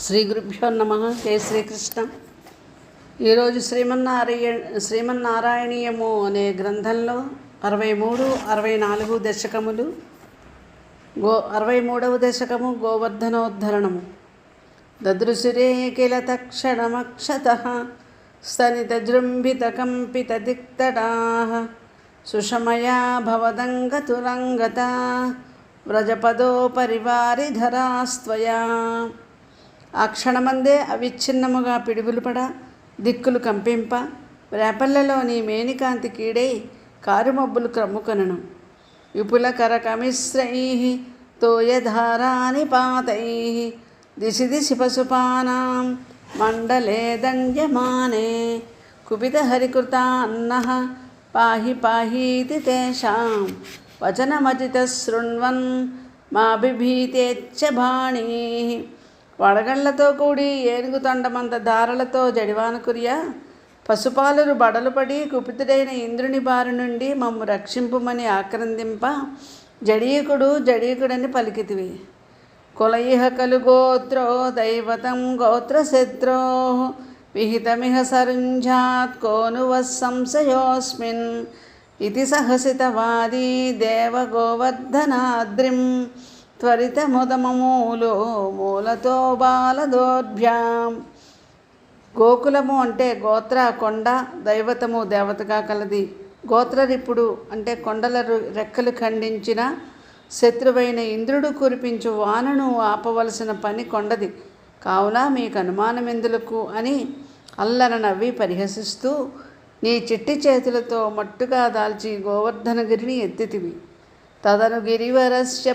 శ్రీ గురుభ్యో నమ. హే శ్రీకృష్ణ. ఈరోజు శ్రీమన్నారాయ శ్రీమన్నారాయణీయము అనే గ్రంథంలో అరవై మూడు అరవై నాలుగు దశకములు గో అరవై మూడవ దశకము గోవర్ధనోద్ధరణము. దదృశిరే కిల తక్షణమక్షత స్తనితజృంభితకంపితదిక్తడా సుషమయా భవదంగతురంగత వ్రజపదో పరివారిధరాస్త్వయా క్షణమందే అవిచ్ఛిన్నముగా పిడుగులుపడ దిక్కులు కంపింప రేపల్లెలోని మేనికాంతి కీడై కారుమబ్బులు క్రమ్ముకొనను. విపుల కరకమిశ్రై తోయధారాని పాతై దిశి దిశి పశుపానాం మండలే దండ్యమానే. కుపిత హరికృత అన్న పాహి పాహీతి తేషాం వచనమజిత శృణ్వన్ మా బిభీతేచ్చ బాణీ. వడగళ్ళతో కూడి ఏనుగు తొండమంత దారలతో జడివాన కురియా పశుపాలురు బడలు పడి కుపితుడైన ఇంద్రుని బారి నుండి మమ్ము రక్షింపుమని ఆక్రందింప. జడీకుడు జడీకుడని పలికితివి. కులయిహ కలు గోత్రో దైవతం గోత్రశత్రో విహితమిహ సరుంజాత్ కోను సంశయోస్మిన్. ఇది సహసితవాదీ దేవగోవర్ధనాద్రిం త్వరితముదమూలో మూలతో బాలదోర్భ్యాం. గోకులము అంటే గోత్ర కొండ దైవతము దేవతగా కలది. గోత్రరిప్పుడు అంటే కొండల రు- రెక్కలు ఖండించిన శత్రువైన ఇంద్రుడు కురిపించు వానను ఆపవలసిన పని కొండది. కావున మీకు అనుమానం ఎందులకు అని అల్లన నవ్వి పరిహసిస్తూ నీ చిట్టి చేతులతో మట్టుగా దాల్చి గోవర్ధనగిరిని ఎత్తితివి. తదను గిరివరస్య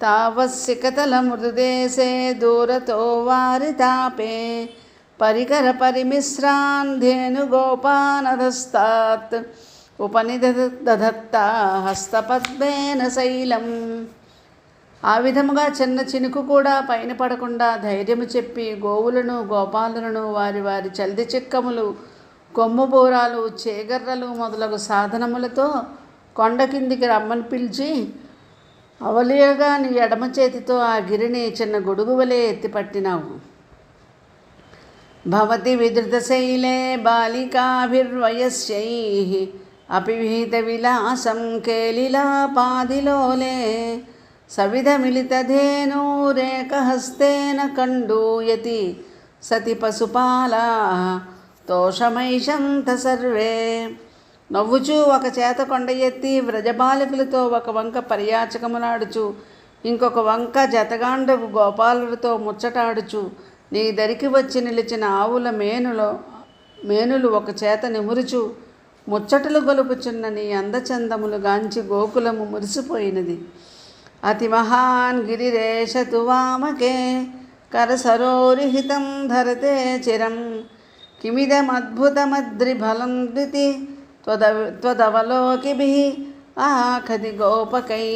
తావస్య కథల మృదుదేశే దూరతో వారితాపే పరికర పరిమిశ్రాన్ ధేనుగోపానధస్తాత్ ఉపనిదధత్త హస్తపద్మేన శైలం ఆ విధముగా చిన్న చినుకు కూడా పైన పడకుండా ధైర్యము చెప్పి గోవులను గోపాలులను వారి వారి చల్ది చిక్కములు కొమ్ము బూరాలు చేగర్రలు మొదలగు సాధనములతో కొండ కిందికి రమ్మని పిలిచి అవలీయగా నీ ఎడమ చేతితో ఆ గిరిని చిన్న గొడుగు వలె ఎత్తిపట్టినావు భవతి విదృతశైలే బాలికాభిర్వయస్యై అపివిహిత విలాసం కేలిలాపాదిలోలే సవిధమిలితధేనూరేకహస్తేన కండూయతి సతి పశుపాలా తోషమైషంత సర్వే. నవ్వుచూ ఒక చేత కొండ ఎత్తి వ్రజబాలికలతో ఒక వంక పర్యాచకములాడుచు ఇంకొక వంక జతగాండకు గోపాలులతో ముచ్చటాడుచు నీ దరికి వచ్చి నిలిచిన ఆవుల మేనులో మేనులు ఒక చేత నిమురుచు ముచ్చటలు గొలుపుచున్న నీ అందచందములు గాంచి గోకులము మురిసిపోయినది. అతి మహాన్ గిరిరేషతు వామకే కరసరోరిహితం ధరతే చిరం కిమిదమద్భుతమద్రిఫలం ద్వితి త్వద త్వదవలోకిభి ఆఖది గోపకై.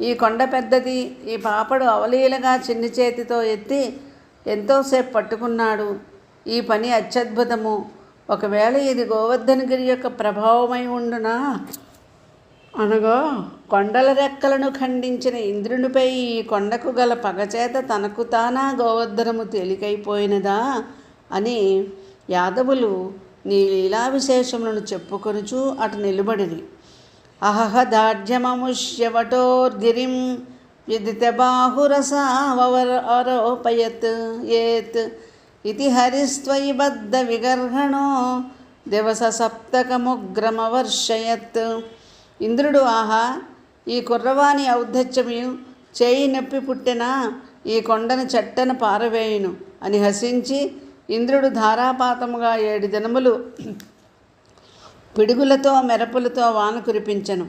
ఈ కొండ పెద్దది ఈ పాపడు అవలీలగా చిన్ని చేతితో ఎత్తి ఎంతోసేపు పట్టుకున్నాడు. ఈ పని అత్యద్భుతము. ఒకవేళ ఇది గోవర్ధనగిరి యొక్క ప్రభావమై ఉండునా? అనగా కొండల రెక్కలను ఖండించిన ఇంద్రునిపై ఈ కొండకు గల పగచేత తనకు తానా గోవర్ధనము తేలికైపోయినదా అని యాదవులు నీ లీలా విశేషములను చెప్పుకొనుచు అటు నిలబడిరి. అహహ దాఢ్యమముష్యవటోర్గిరిం విదిత బాహురసావరోపయత్ ఏత్ ఇది హరిస్త్వయి బద్ధ విగర్హణో దివస సప్తకముగ్రమవర్షయత్ ఇంద్రుడు ఆహా ఈ కుర్రవాణి ఔద్ధత్యము చేయి నొప్పి పుట్టిన ఈ కొండను చెట్టను పారవేయును అని హసించి ఇంద్రుడు ధారాపాతముగా ఏడు దినములు పిడుగులతో మెరపులతో వాన కురిపించను.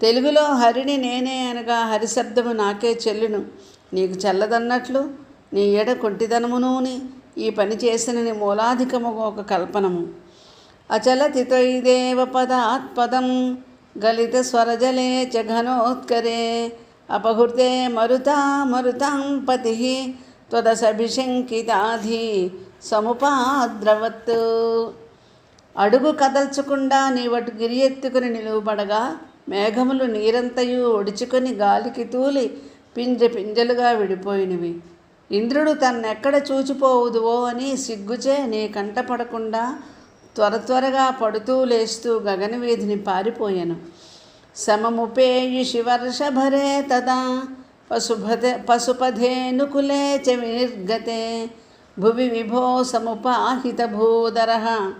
తెలుగులో హరిని నేనే అనగా హరిశబ్దము నాకే చెల్లును. నీకు చెల్లదన్నట్లు నీ ఎడ కొంటిదనమునూని ఈ పని చేసినని మూలాధికము ఒక కల్పనము. అచలతితైదేవ పదాత్పదం గలిత స్వరజలే చఘనోత్కరే అపహృతే మరుతా మరుతాం పతి త్వదశభిశంకితాధి సముపాద్రవత్తు. అడుగు కదల్చకుండా నీవటు గిరి ఎత్తుకుని నిలువబడగా మేఘములు నీరంతయు ఒడుచుకొని గాలికి తూలి పింజ పింజలుగా విడిపోయినవి. ఇంద్రుడు తన్నెక్కడ చూచిపోవుదువో అని సిగ్గుచే నీ కంట పడకుండా త్వర త్వరగా పడుతూ లేస్తూ గగనవీధిని పారిపోయాను. సమముపేయుషి శివర్షభరే తదా పశుపదే పశుపధేనుకులే చ వినిర్గతే భువి విభో సముపాహిత భూధర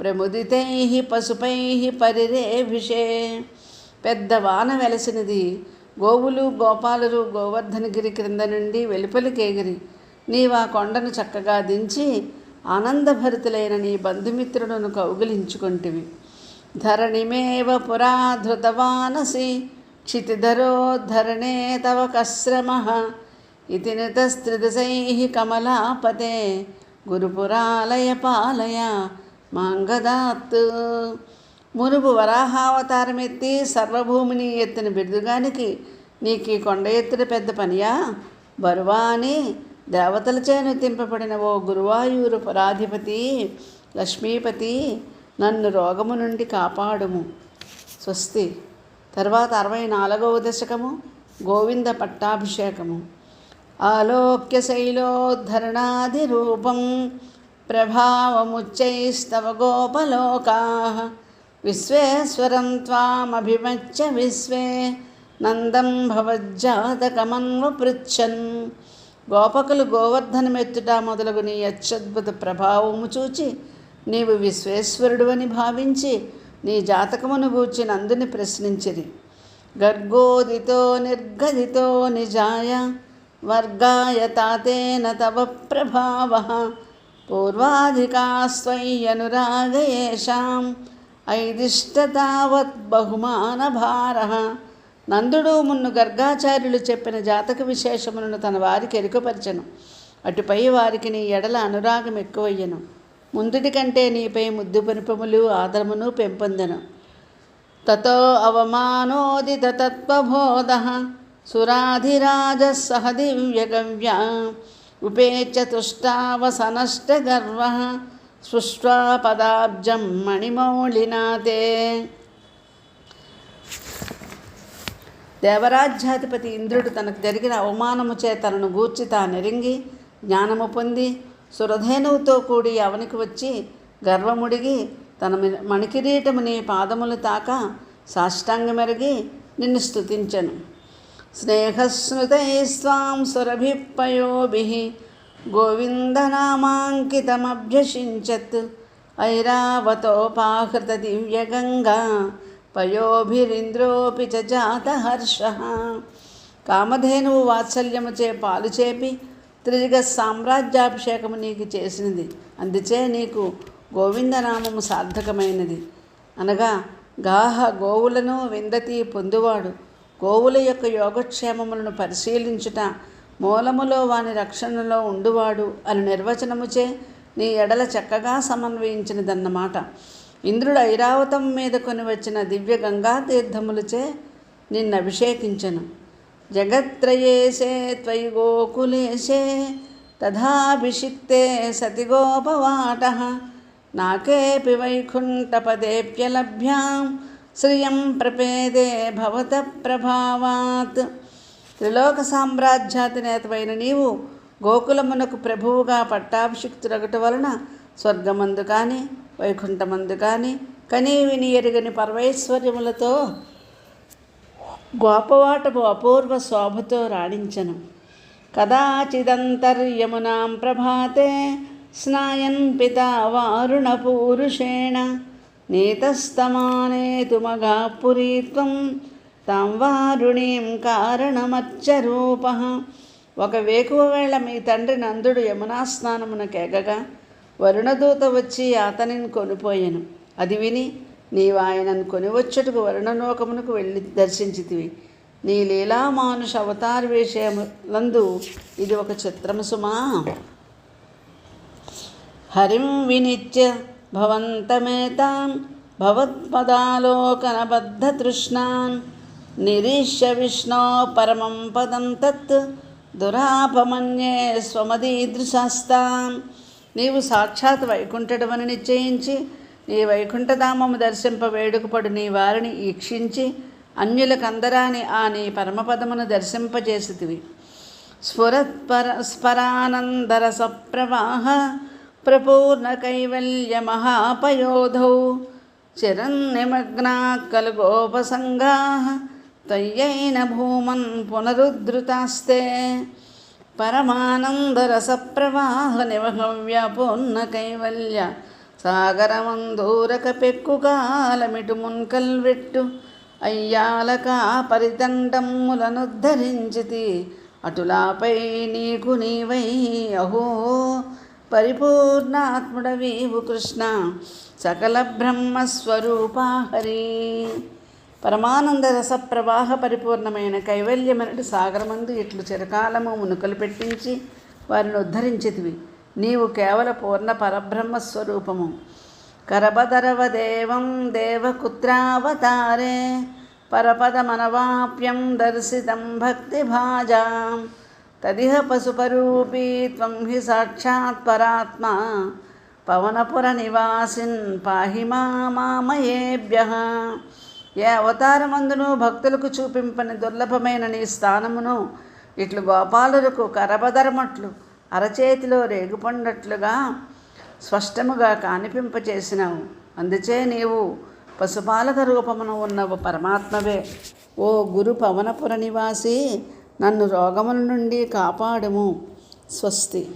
ప్రముదితై పశుపై పరిరేభిషే. పెద్ద వాన వెలసినది. గోవులు గోపాలురు గోవర్ధనగిరి క్రింద నుండి వెలుపలికేగిరి నీవా కొండను చక్కగా దించి ఆనందభరితులైన నీ బంధుమిత్రులను కౌగిలించుకొంటివి. ధరణిమేవ పురాధృతవానసి క్షితిధరో ధరణే తవ కశ్రమ. ఇతి నితస్త్రిదశై కమలాపతే గురుపురాలయ పాలయ మాంగదాత్ మునుపు వరాహావతారమెత్తి సర్వభూమిని ఎత్తిన బిరుదుగానికి నీకు ఈ కొండ ఎత్తున పెద్ద పనియా? బరువా అని దేవతలచే తింపబడిన ఓ గురువాయూరు పరాధిపతి లక్ష్మీపతి నన్ను రోగము నుండి కాపాడుము. స్వస్తి. తర్వాత అరవై నాలుగవ దశకము గోవింద పట్టాభిషేకము. ఆలోక్య శైలోద్ధరణాది రూపం ప్రభావముచ్చైస్తవ గోపలోకా. విశ్వేశ్వరం త్వామభిమచ్చ విశ్వే నందం భవజ్జాతకమన్వ పృచ్చన్ గోపకులు గోవర్ధనమెత్తుట మొదలగు నీ అత్యద్భుత ప్రభావము చూచి నీవు విశ్వేశ్వరుడు అని భావించి నీ జాతకమును గూర్చి నందుని ప్రశ్నించిరి. గర్గోదితో నిర్గదితో నిజాయ వర్గాయ తాతేన తవ ప్రభావ. పూర్వాధికాస్త్వయ్యనురాగయేషాం. ఐదిష్టతావత్ బహుమానభార. నందుడు మున్ను గర్గాచార్యులు చెప్పిన జాతక విశేషములను తన వారికి ఎరుకపరచను. అటుపై వారికి నీ ఎడల అనురాగం ఎక్కువయ్యను. ముందుటి కంటే నీపై ముద్దు పనిపములు ఆదరమును పెంపొందెను. తతో అవమానోదిత తత్వబోధ. సురాధిరాజ సహ దివ్యగవ్య ఉపేచ తుష్టావసనష్టగర్వ స్పృష్ట్వా పదాబ్జం మణిమౌళినాథే దేవరాజ్యాధిపతి ఇంద్రుడు తనకు జరిగిన అవమానము చేతలను గూర్చి తానెరింగి జ్ఞానము పొంది సురధేనువుతో కూడి అవనికి వచ్చి గర్వముడిగి తన మి- మణికిరీటముని పాదములు తాక సాష్టాంగమెరిగి నిన్ను స్థుతించను స్నేహస్మృతై స్వాం గోవిందనామాంకితమభ్యషించత్ ఐరావతోపాహృత దివ్యగంగా పయోభిరింద్రోపి చ జాతహర్ష కామధేనువు వాత్సల్యముచే పాలు చేపి త్రిజగ సామ్రాజ్యాభిషేకము నీకు చేసినది. అందుచే నీకు గోవిందనామము సార్థకమైనది. అనగా గాహ గోవులను విందతి పొందువాడు. గోవుల యొక్క యోగక్షేమములను పరిశీలించుట మూలములో వాని రక్షణలో ఉండువాడు అని నిర్వచనముచే నీ ఎడల చక్కగా సమన్వయించినదన్నమాట. ఇంద్రుడు ఐరావతం మీద కొని వచ్చిన దివ్య గంగా తీర్థములచే నిన్ను అభిషేకించను. జగత్రయేసే త్వయి గోకులేసే తథాభిషిక్తే సతిగోపవాట. నాకేపి వైకుంఠపదేప్యలభ్యాం శ్రియం ప్రపేదే భవత ప్రభావాత్. త్రిలోక సామ్రాజ్యాధినేతమైన నీవు గోకులమునకు ప్రభువుగా పట్టాభిషిక్తురగట వలన స్వర్గమందు కానీ వైకుంఠమందు కానీ కనీవిని ఎరుగని పర్వైశ్వర్యములతో గోపవాటపు అపూర్వ శోభతో రాణించను. కదాచిదంతర్యమునాం ప్రభాతే స్నాయన్ పితా వారుణపూరుషేణ నీతస్తమానేతుమగా పురీత్వం. తాం వారుణీం కారణమచ్చరూప ఒక వేకువ వేళ మీ తండ్రి నందుడు యమునా స్నానమునకెగగా వరుణదూత వచ్చి అతనిని కొనిపోయాను. అది విని నీవు ఆయనను కొనివచ్చుటకు వరుణలోకమునకు వెళ్ళి దర్శించితివి. నీ లీలామానుష అవతార విషయములందు ఇది ఒక చిత్రము సుమా. హరిం వినిత్య భవంతమేతాం భవత్పదాలోకనబద్ధతృష్ణాన్ నిరీశ్య విష్ణో పరమం పదం తత్ దురాపమన్యే స్వమదీదృశాస్తాం నీవు సాక్షాత్ వైకుంఠడమని నిశ్చయించి నీ వైకుంఠధామము దర్శింప వేడుకపడు నీ వారిని ఈక్షించి అన్యులకందరాని ఆ నీ పరమపదమును దర్శింపజేసితివి. స్ఫురత్పర స్ఫరానందరస ప్రవాహ ప్రపూర్ణ కైవల్య మహాపయోధౌ చిరన్నిమగ్నా కలుగోపసంగా తయ్యైన భూమన్ పునరుద్ధృతాస్తే పరమానందరసప్రవాహ నివహవ్యాపూర్ణ కైవల్య సాగరమందూరక పెక్కు మున్కల్వెట్టు అయ్యాలక పరిదండమ్ములనుద్ధరించితి అటులాపై నీకు నీవై అహో పరిపూర్ణాత్ముడవీవు కృష్ణ. సకల బ్రహ్మస్వరూపా హరి. పరమానంద రస ప్రవాహ పరిపూర్ణమైన కైవల్యమనటి సాగరమందు ఇట్లు చిరకాలము మునుకలు పెట్టించి వారిని ఉద్ధరించితివి. నీవు కేవల పూర్ణ పరబ్రహ్మ స్వరూపము. కరపదరవ దేవం దేవకుత్రావతారే పరపదమనవాప్యం దర్శితం భక్తిభాజాం. తదిహ పశుపరూపీ త్వం హి సాక్షాత్ పరాత్మా. పవనపుర నివాసిన్ పాహి మామయేభ్య. ఏ అవతారమందును భక్తులకు చూపింపని దుర్లభమైన నీ స్థానమును ఇట్లు గోపాలులకు కరబదరమట్లు అరచేతిలో రేగుపండట్లుగా స్పష్టముగా కానిపింపచేసినావు. అందుచే నీవు పశుపాలక రూపమును ఉన్నవు పరమాత్మవే. ఓ గురు పవనపుర నివాసి నన్ను రోగముల నుండి కాపాడుము. స్వస్తి.